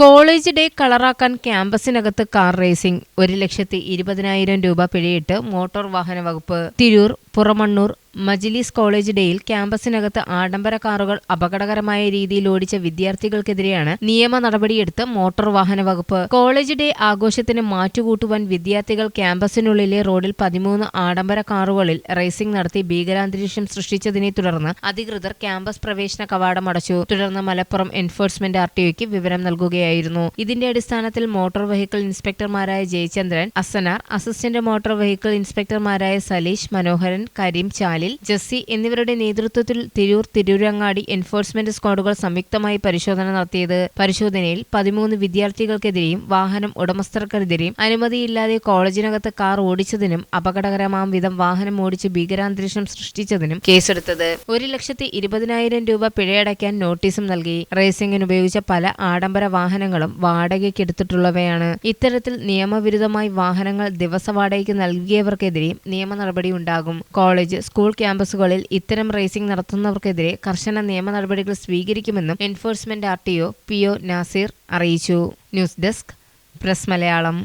College day കളറാക്കാൻ ക്യാമ്പസിനകത്ത് car racing. ഒരു ലക്ഷത്തി ഇരുപതിനായിരം രൂപ പിഴയിട്ട് മോട്ടോർ വാഹന വകുപ്പ് തിരൂർ പുറമണ്ണൂർ മജിലീസ് കോളേജ് ഡേയിൽ ക്യാമ്പസിനകത്ത് ആഡംബര കാറുകൾ അപകടകരമായ രീതിയിൽ ഓടിച്ച വിദ്യാർത്ഥികൾക്കെതിരെയാണ് നിയമ നടപടിയെടുത്ത് മോട്ടോർ വാഹന വകുപ്പ്. കോളേജ് ഡേ ആഘോഷത്തിന് മാറ്റുകൂട്ടുവാൻ വിദ്യാർത്ഥികൾ ക്യാമ്പസിനുള്ളിലെ റോഡിൽ പതിമൂന്ന് ആഡംബര കാറുകളിൽ റേസിംഗ് നടത്തി ഭീകരാന്തരീക്ഷം സൃഷ്ടിച്ചതിനെ തുടർന്ന് അധികൃതർ ക്യാമ്പസ് പ്രവേശന കവാടം അടച്ചു. തുടർന്ന് മലപ്പുറം എൻഫോഴ്സ്മെന്റ് ആർ ടിഒയ്ക്ക് വിവരം നൽകുകയായിരുന്നു. ഇതിന്റെ അടിസ്ഥാനത്തിൽ motor vehicle ഇൻസ്പെക്ടർമാരായ Jayachandran Asanar assistant motor vehicle ഇൻസ്പെക്ടർമാരായ Saleesh Manoharan Kareem Chalil Jessy എന്നിവരുടെ നേതൃത്വത്തിൽ തിരൂർ തിരൂരങ്ങാടി എൻഫോഴ്സ്മെന്റ് സ്ക്വാഡുകൾ സംയുക്തമായി പരിശോധന നടത്തിയത്. പരിശോധനയിൽ പതിമൂന്ന് വിദ്യാർത്ഥികൾക്കെതിരെയും വാഹനം ഉടമസ്ഥർക്കെതിരെയും അനുമതിയില്ലാതെ കോളേജിനകത്ത് കാർ ഓടിച്ചതിനും അപകടകരമാം വിധം വാഹനം ഓടിച്ച് ഭീകരാന്തരീക്ഷം സൃഷ്ടിച്ചതിനും കേസെടുത്തത്. ഒരു ലക്ഷത്തി ഇരുപതിനായിരം രൂപ പിഴയടയ്ക്കാൻ നോട്ടീസും നൽകി. റേസിംഗിന് ഉപയോഗിച്ച പല ആഡംബര വാഹനങ്ങളും വാടകയ്ക്കെടുത്തിട്ടുള്ളവയാണ്. ഇത്തരത്തിൽ നിയമവിരുദ്ധമായി വാഹനങ്ങൾ ദിവസ വാടകയ്ക്ക് നൽകിയവർക്കെതിരെയും നിയമ നടപടി ഉണ്ടാകും കോളേജ് സ്കൂൾ ക്യാമ്പസുകളിൽ ഇത്തരം റേസിംഗ് നടത്തുന്നവർക്കെതിരെ കർശന നിയമ നടപടികൾ സ്വീകരിക്കുമെന്നും enforcement R T O P O Nasir അറിയിച്ചു. News desk press Malayalam.